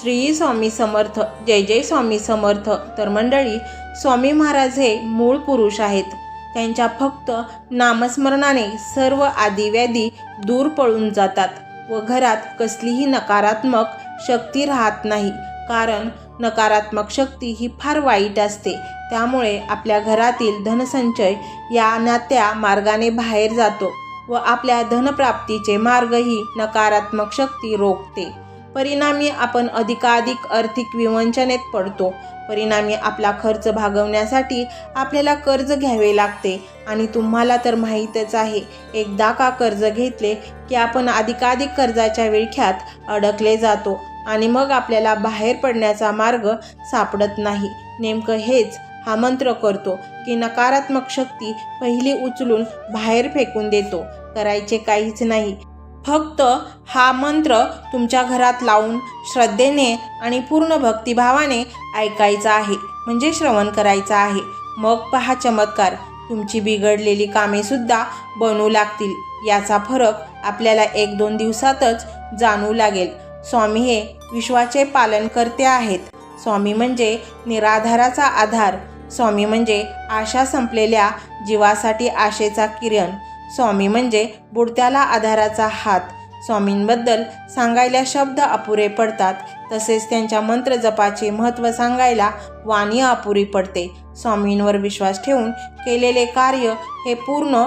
श्री स्वामी समर्थ जय जय स्वामी समर्थ. तर मंडळी स्वामी महाराज हे मूळ पुरुष आहेत. त्यांच्या फक्त नामस्मरणाने सर्व आदिव्याधी दूर पळून जातात व घरात कसलीही नकारात्मक शक्ती राहत नाही. कारण नकारात्मक शक्ती ही फार वाईट असते. त्यामुळे आपल्या घरातील धनसंचय या नात्या मार्गाने बाहेर जातो व आपल्या धनप्राप्तीचे मार्गही नकारात्मक शक्ती रोखते. परिणामी आपण अधिकाधिक आर्थिक विवंचनेत पडतो. परिणामी आपला खर्च भागवण्यासाठी आपल्याला कर्ज घ्यावे लागते. आणि तुम्हाला तर माहीतच आहे एकदा का कर्ज घेतले की आपण अधिकाधिक कर्जाच्या विळख्यात अडकले जातो आणि मग आपल्याला बाहेर पडण्याचा मार्ग सापडत नाही. नेमकं हेच हा मंत्र करतो की नकारात्मक शक्ती पहिली उचलून बाहेर फेकून देतो. करायचे काहीच नाही. फक्त हा मंत्र तुमच्या घरात लावून श्रद्धेने आणि पूर्ण भक्तिभावाने ऐकायचा आहे. म्हणजे श्रवण करायचं आहे. मग पहा चमत्कार. तुमची बिघडलेली कामेसुद्धा बनू लागतील. याचा फरक आपल्याला एक दोन दिवसातच जाणू लागेल. स्वामी हे विश्वाचे पालन करते आहेत. स्वामी म्हणजे निराधाराचा आधार. स्वामी म्हणजे आशा संपलेल्या जीवासाठी आशेचा किरण. स्वामी म्हणजे बुडत्याला आधाराचा हात. स्वामींबद्दल सांगायला शब्द अपुरे पडतात. तसेच त्यांच्या मंत्रजपाचे महत्त्व सांगायला वाणी अपुरी पडते. स्वामींवर विश्वास ठेवून केलेले कार्य हे पूर्ण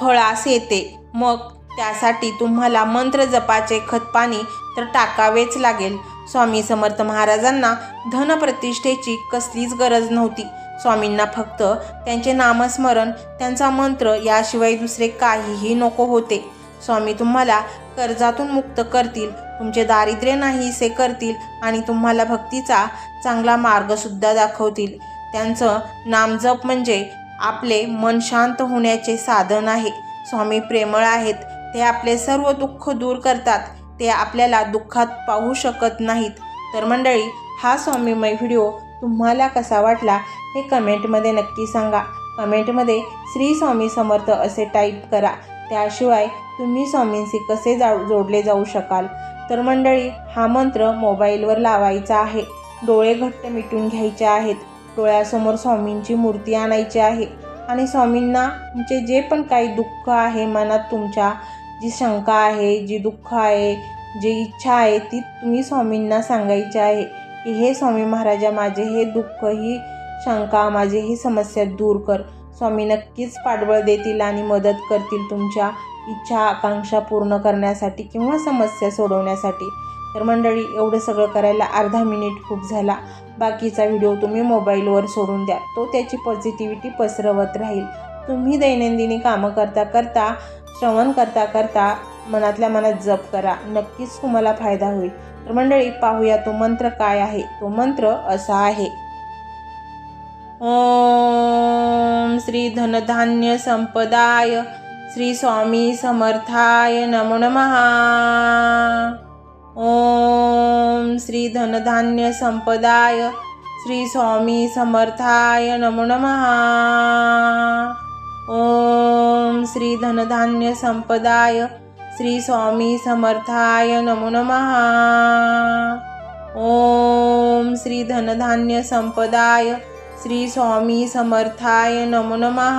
फळास येते. मग त्यासाठी तुम्हाला मंत्रजपाचे खतपाणी तर टाकावेच लागेल. स्वामी समर्थ महाराजांना धनप्रतिष्ठेची कसलीच गरज नव्हती. स्वामींना फक्त त्यांचे नामस्मरण त्यांचा मंत्र याशिवाय दुसरे काहीही नको होते. स्वामी तुम्हाला कर्जातून मुक्त करतील तुमचे दारिद्र्य नाहीसे करतील आणि तुम्हाला भक्तीचा चांगला मार्गसुद्धा दाखवतील. त्यांचं नामजप म्हणजे आपले मन शांत होण्याचे साधन आहे. स्वामी प्रेमळ आहेत. ते आपले सर्व दुःख दूर करतात. ते आपल्याला दुःखात पाहू शकत नाहीत. तर मंडळी हा स्वामीमय व्हिडिओ तुम्हाला कसा वाटला हे कमेंटमध्ये नक्की सांगा. कमेंटमध्ये श्री स्वामी समर्थ असे टाईप करा. त्याशिवाय तुम्ही स्वामींशी कसे जा जोडले जाऊ शकाल? तर मंडळी हा मंत्र मोबाईलवर लावायचा आहे. डोळे घट्ट मिटून घ्यायचे आहेत. डोळ्यासमोर स्वामींची मूर्ती आणायची आहे. आणि स्वामींना तुमचे जे पण काही दुःख आहे मनात तुमच्या जी शंका आहे जी दुःख आहे जी इच्छा आहे ती तुम्ही स्वामींना सांगायची आहे. की हे स्वामी महाराजा माझे हे दुःख ही शंका माझी ही समस्या दूर कर. स्वामी नक्कीच पाठबळ देतील आणि मदत करतील तुमच्या इच्छा आकांक्षा पूर्ण करण्यासाठी किंवा समस्या सोडवण्यासाठी. तर मंडळी एवढं सगळं करायला अर्धा मिनिट खूप झाला. बाकीचा व्हिडिओ तुम्ही मोबाईलवर सोडून द्या. तो त्याची पॉझिटिव्हिटी पसरवत राहील. तुम्ही दैनंदिनी कामं करता करता श्रवण करता करता मनातल्या मनात जप करा. नक्कीच तुम्हाला फायदा होईल. तर मंडळी पाहूया तो मंत्र काय आहे. तो मंत्र असा आहे. ओम श्री धनधान्य संपदाय श्री स्वामी समर्थाय नमो नमहा ओम श्री धनधान्य संपदाय श्री स्वामी समर्थाय नमो नमहा ओम श्री धनधान्य संपदाय श्री स्वामी समर्थाय नमो नमः। ओम श्री धनधान्य संपदाय श्री स्वामी समर्थाय नमो नमः।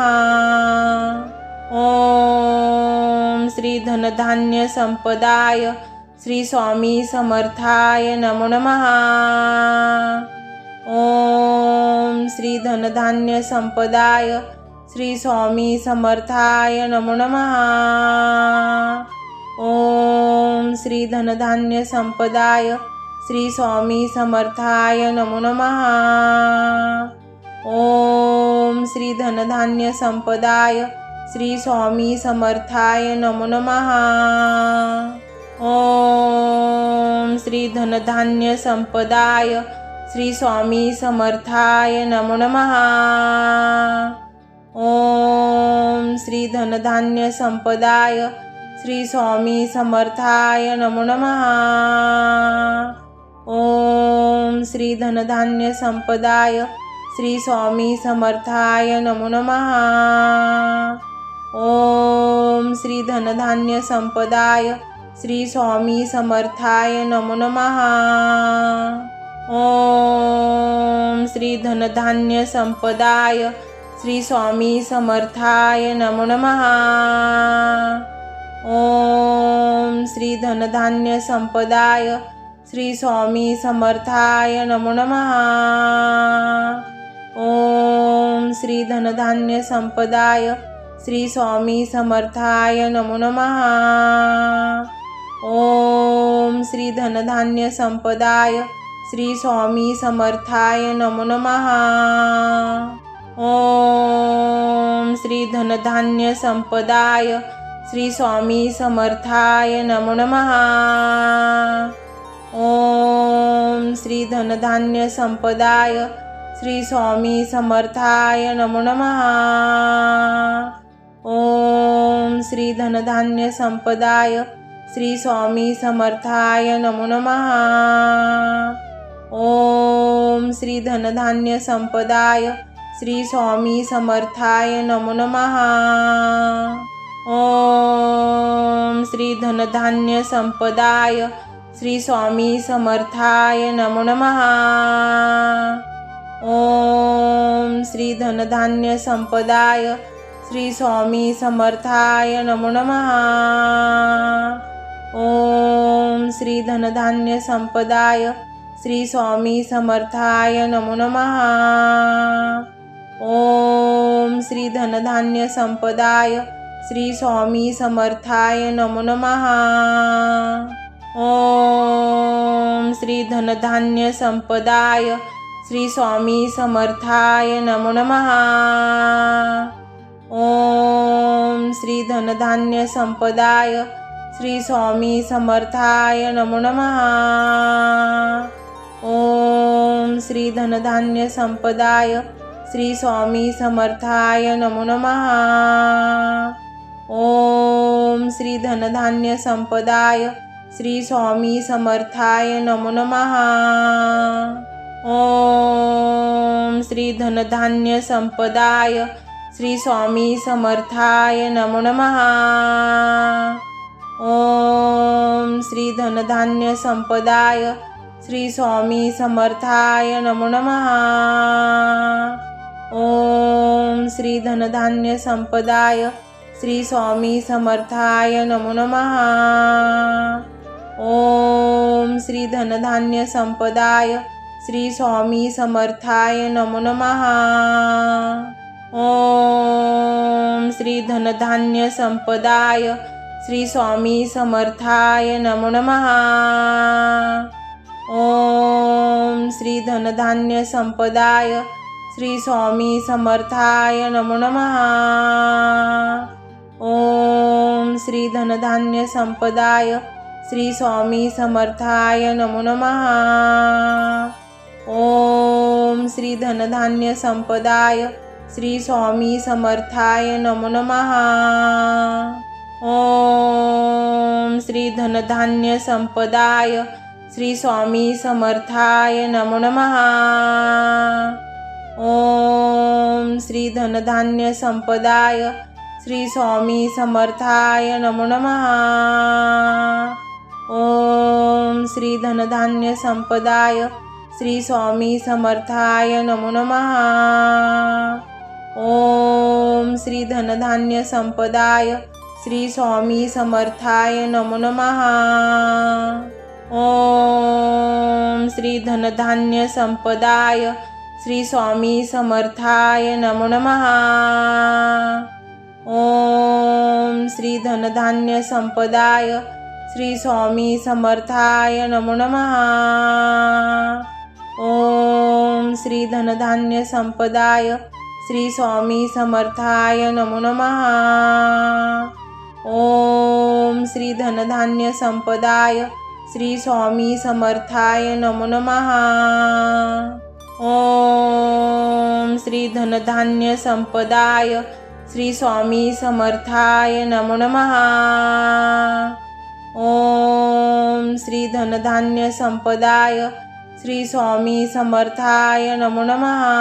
ओम श्री धनधान्य संपदाय श्री स्वामी समर्थाय नमो नमः। ओम श्री धनधान्य संपदाय श्री स्वामी समर्थाय नमो नमः। ओम श्री धनधान्य संपदाय श्री स्वामी समर्थाय नमो नमः। ओम श्री धनधान्य संपदाय श्री स्वामी समर्थाय नमो नमः। ओम श्री धनधान्य संपदाय श्री स्वामी समर्थाय नमो नमः। ओम श्री धनधान्य संपदाय श्री स्वामी समर्थाय नमो नमः। ओम श्री धनधान्य संपदाय श्री स्वामी समर्थाय नमो नमः। ओम श्री धनधान्य संपदाय श्री स्वामी समर्थाय नमो नमः। ओम श्री धनधान्य संपदाय श्री स्वामी समर्थाय नमो नमः। ओम श्री धनधान्य संपदाय श्री स्वामी समर्थाय नमो नमः। ओम श्री धनधान्य संपदाय श्री स्वामी समर्थाय नमो नमः। ओम श्री धनधान्य संपदाय श्री स्वामी समर्थाय नमो नमः। ओम श्री धनधान्य संपदाय श्री स्वामी समर्थाय नमो नमहा ओम श्री धनधान्य संपदाय श्री स्वामी समर्थाय नमो नमहा ओम श्री धनधान्य संपदाय श्री स्वामी समर्थाय नमो नमहा ओम श्री धनधान्य संपदाय श्री स्वामी समर्थाय नमो नमहा श्री धनधान्य संपदाय श्री स्वामी समर्थाय नमो नमः। ओम श्री धनधान्य संपदाय श्री स्वामी समर्थाय नमो नमः। ओम श्री धनधान्य संपदाय श्री स्वामी समर्थाय नमो नमः। ओम श्री धनधान्य संपदाय श्री स्वामी समर्थाय नमो नमहा ओम श्री धनधान्य संपदाय श्री स्वामी समर्थाय नमो नमहा ओम श्री धनधान्य संपदाय श्री स्वामी समर्थाय नमो नमहा ओम श्री धनधान्य संपदाय श्री स्वामी समर्थाय नमो नमहा ओम श्री धनधान्य संपदाय श्री स्वामी समर्थाय नमो नमहा ओम श्री धनधान्य संपदाय श्री स्वामी समर्थाय नमो नमहा ओम श्री धनधान्य संपदाय श्री स्वामी समर्थाय नमो नमहा ओम श्री धनधान्य संपदाय श्री स्वामी समर्थाय नमो नमः। ओम श्री धनधान्य संपदाय श्री स्वामी समर्थाय नमो नमः। ओम श्री धनधान्य संपदाय श्री स्वामी समर्थाय नमो नमः। ओम श्री धनधान्य संपदाय श्री स्वामी समर्थाय नमो नमः। ओम श्री धनधान्य संपदाय श्री स्वामी समर्थाय नमो नमः। ओम श्री धनधान्य संपदाय श्री स्वामी समर्थाय नमो नमः। ओम श्री धनधान्य संपदाय श्री स्वामी समर्थाय नमो नमः। ओम श्री धनधान्य संपदाय श्री स्वामी समर्थाय नमो नमहा ओम श्री धनधान्य संपदाय श्री स्वामी समर्थाय नमो नमहा ओम श्री धनधान्य संपदाय श्री स्वामी समर्थाय नमो नमहा ओम श्री धनधान्य संपदाय श्री स्वामी समर्थाय नमो नमहा ओम श्री धनधान्य संपदाय श्री स्वामी समर्थाय नमो नमः। ओम श्री धनधान्य संपदाय श्री स्वामी समर्थाय नमो नमः। ओम श्री धनधान्य संपदाय श्री स्वामी समर्थाय नमो नमः। ओम श्री धनधान्य संपदाय श्री स्वामी समर्थाय नमो नमहा ओम श्री धनधान्य संपदाय श्री स्वामी समर्थाय नमो नमहा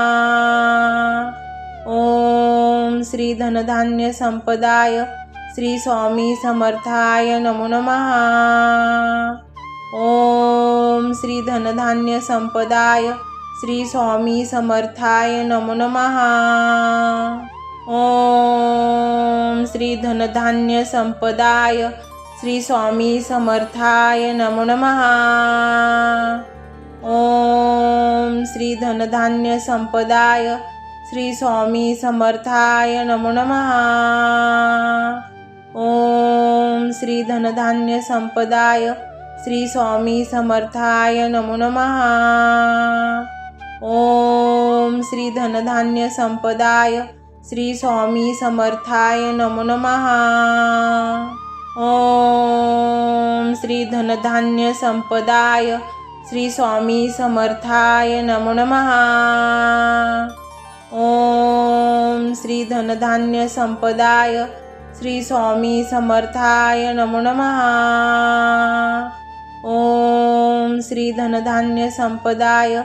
ओम श्री धनधान्य संपदाय श्री स्वामी समर्थाय नमो नमहा ओम श्री धनधान्य संपदाय श्री स्वामी समर्थाय नमो नमहा ओम श्री धनधान्य संपदाय श्री स्वामी समर्थाय नमो नमहा ओम श्री धनधान्य संपदाय श्री स्वामी समर्थाय नमो नमहा ओम श्री धनधान्य संपदाय श्री स्वामी समर्थाय नमो नमहा ओम श्री धनधान्य संपदाय श्री स्वामी समर्थाय नमो नमहा ओम श्री धनधान्य संपदाय श्री स्वामी समर्थाय नमो नमहा ओम श्री धनधान्य संपदाय श्री स्वामी समर्थाय नमो नमहा ओम श्री धनधान्य संपदाय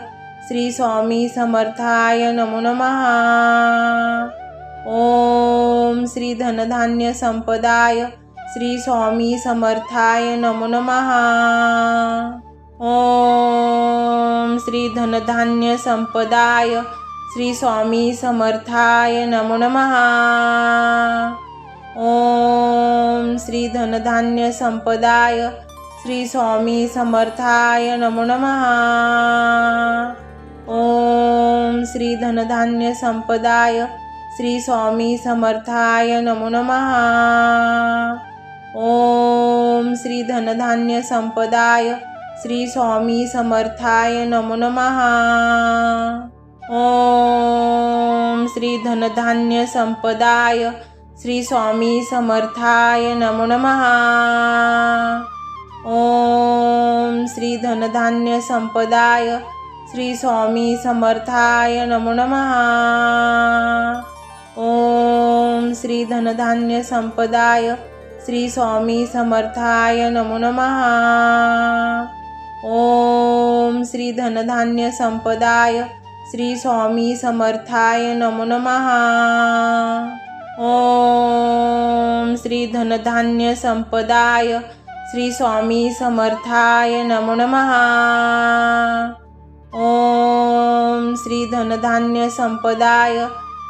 श्री स्वामी समर्थाय नमो नमहा ओम श्री धनधान्य संपदाय श्री स्वामी समर्थाय नमो नमहा ओम श्री धनधान्य संपदाय श्री स्वामी समर्थाय नमो नमहा ओम श्री धनधान्य संपदाय श्री स्वामी समर्थाय नमो नमहा ओम श्री धनधान्य संपदाय श्री स्वामी समर्थाय नमो नमः. ओम श्री धनधान्य संपदाय श्री स्वामी समर्थाय नमो नमः. ओम श्री धनधान्य संपदाय श्री स्वामी समर्थाय नमो नमः. ओम श्री धनधान्य संपदाय श्री स्वामी समर्थाय नमो नमः. ओम श्री धनधान्य संपदाय श्री स्वामी समर्थाय नमो नमः। ओम श्री धनधान्य संपदाय श्री स्वामी समर्थाय नमो नमः। ओम श्री धनधान्य संपदाय श्री स्वामी समर्थाय नमो नमः। ओम श्री धनधान्य संपदाय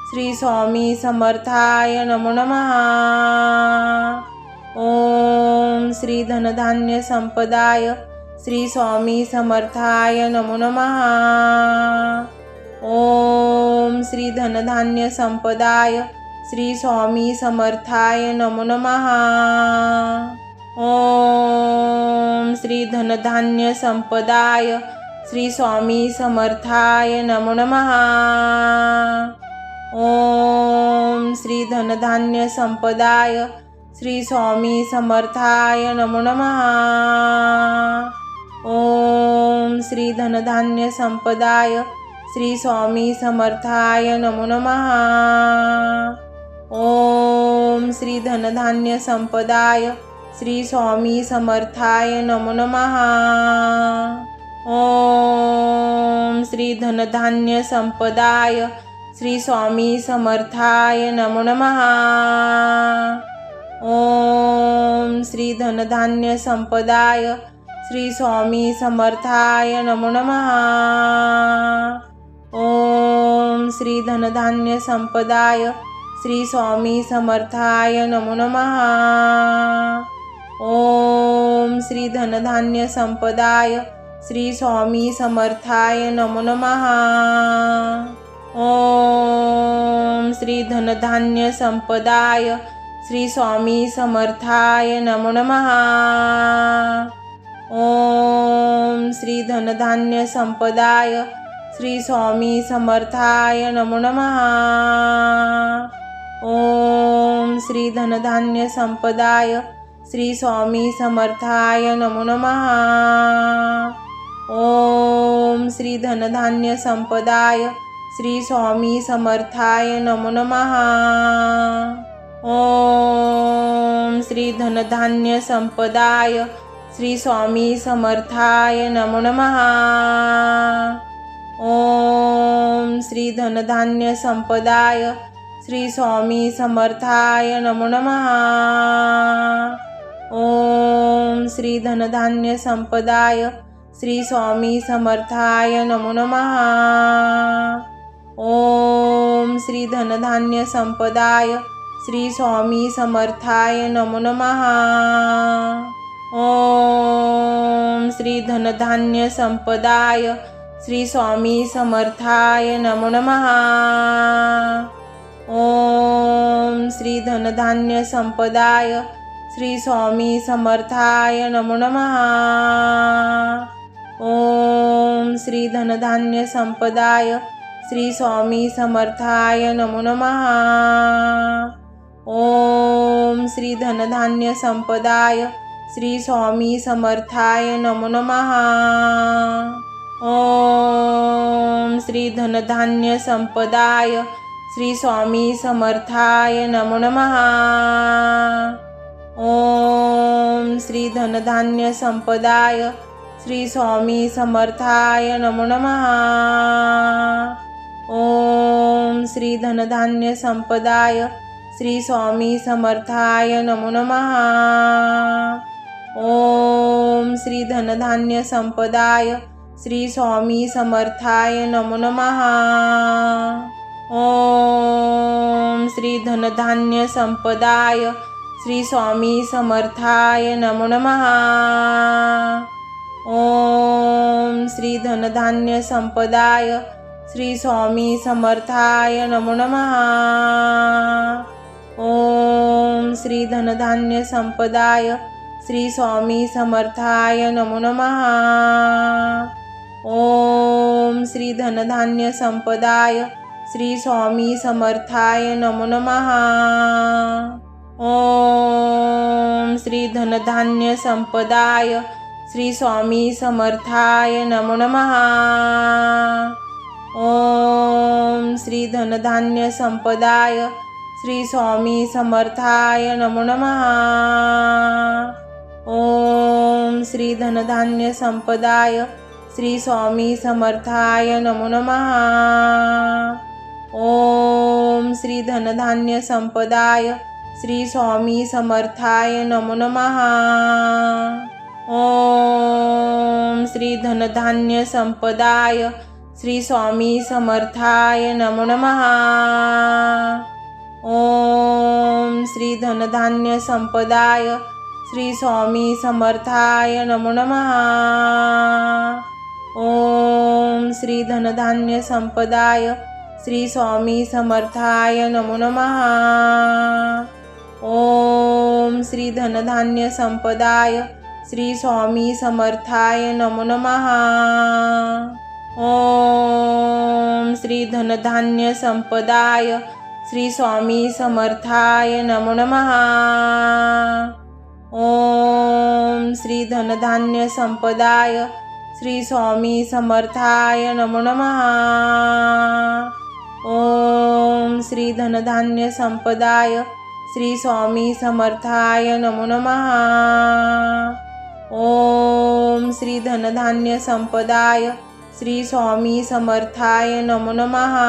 श्री स्वामी समर्थाय नमो नमः। ओम श्री धनधान्य संपदाय श्री स्वामी समर्थाय नमो नमः। ओम श्री धनधान्य संपदाय श्री स्वामी समर्थाय नमो नमः। ओम श्री धनधान्य संपदाय श्री स्वामी समर्थाय नमो नमः। ओम श्री धनधान्य संपदाय श्री स्वामी समर्थाय नमो नमः. ओम श्री धनधान्य संपदाय श्री स्वामी समर्थाय नमो नमः. ओम श्री धनधान्य संपदाय श्री स्वामी समर्थाय नमो नमः. ओम श्री धनधान्य संपदाय श्री स्वामी समर्थाय नमो नमहा ओम श्री धनधान्य संपदाय श्री स्वामी समर्थाय नमो नमहा ओम श्री धनधान्य संपदाय श्री स्वामी समर्थाय नमो नमहा ओम श्री धनधान्य संपदाय श्री स्वामी समर्थाय नमो नमहा ओम श्री धनधान्य संपदाय श्री स्वामी समर्थाय नमो महा ओम श्री धनधान्य संपदाय श्री स्वामी समर्थाय नमो नमः. ओम श्री धनधान्य संपदाय श्री स्वामी समर्थाय नमो नमहा ओम श्री धनधान्य संपदाय श्री स्वामी समर्थाय नमो नमहा ओम श्री धनधान्य संपदाय श्री स्वामी समर्थाय नमो नमहा ओम श्री धनधान्य संपदाय श्री स्वामी समर्थाय नमो नमहा ओम श्री धनधान्य संपदाय श्री स्वामी समर्थाय नमो नमः. ओम श्री धनधान्य संपदाय श्री स्वामी समर्थाय नमो नमहा ओम श्री धनधान्य संपदाय श्री स्वामी समर्थाय नमो नमहा ओम श्री धनधान्य संपदाय श्री स्वामी समर्थाय नमो नमहा ओम श्री धनधान्य संपदाय श्री स्वामी समर्थाय नमो नमहा ओम श्री धनधान्य संपदाय श्री स्वामी समर्थाय नमो नमहा ओम श्री धनधान्य संपदाय श्री स्वामी समर्थाय नमो नमहा ओम श्री धनधान्य संपदाय श्री स्वामी समर्थाय नमो नमहा ओम श्री धनधान्य संपदाय श्री स्वामी समर्थाय नमो नमः। ओम श्री धनधान्य संपदाय श्री स्वामी समर्थाय नमो नमः। ओम श्री धनधान्य संपदाय श्री स्वामी समर्थाय नमो नमः। ओम श्री धनधान्य संपदाय श्री स्वामी समर्थाय नमो नमः। ओम श्री धनधान्य संपदाय श्री स्वामी समर्थाय नमो नमः। ओम श्री धनधान्य संपदाय श्री स्वामी समर्थाय नमो नमः। ओम श्री धनधान्य संपदाय श्री स्वामी समर्थाय नमो नमः। ओम श्री धनधान्य संपदाय श्री स्वामी समर्थाय नमो नमः। ओम श्री धनधान्य संपदाय श्री स्वामी समर्थाय नमो नमः। ओम श्री धनधान्य संपदाय श्री स्वामी समर्थाय नमो नमः। ओम श्री धनधान्य संपदाय श्री स्वामी समर्थाय नमो नमहा ओम श्री धनधान्य संपदाय श्री स्वामी समर्थाय नमो नमहा ओम श्री धनधान्य संपदाय श्री स्वामी समर्थाय नमो नमः. ओम श्री धनधान्य संपदाय श्री स्वामी समर्थाय नमो नमः. ओम श्री धनधान्य संपदाय श्री स्वामी समर्थाय नमो नमहा ओम श्री धनधान्य संपदाय श्री स्वामी समर्थाय नमो नमहा ओम श्री धनधान्य संपदाय श्री स्वामी समर्थाय नमो नमहा ओम श्री धनधान्य संपदाय श्री स्वामी समर्थाय नमो नमहा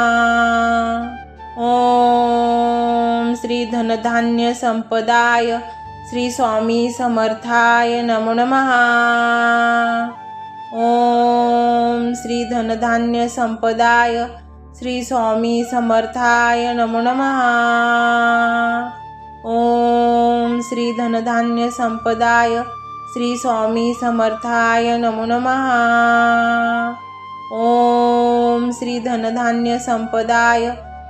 ओम श्री धनधान्य संपदाय श्री स्वामी समर्थाय नमो नमः। ओम श्री धनधान्य संपदाय श्री स्वामी समर्थाय नमो नमहा ओम श्री धनधान्य संपदाय श्री स्वामी समर्थाय नमो नमः। ओम श्री धनधान्य संपदाय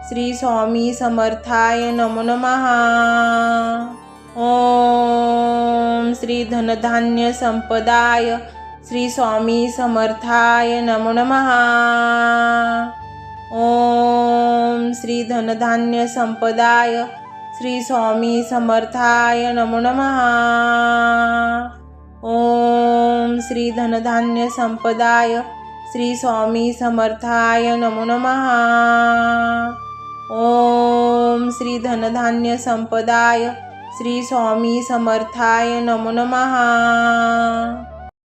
श्री स्वामी समर्थाय नमो नमहा ओम श्री धनधान्य संपदाय श्री स्वामी समर्थाय नमो नमहा ओम श्री धनधान्य संपदाय श्री स्वामी समर्थाय नमो नमहा ओम श्री धनधान्य संपदाय श्री स्वामी समर्थाय नमो नमः। ओम श्री धनधान्य संपदाय श्री स्वामी समर्थाय नमो नमहा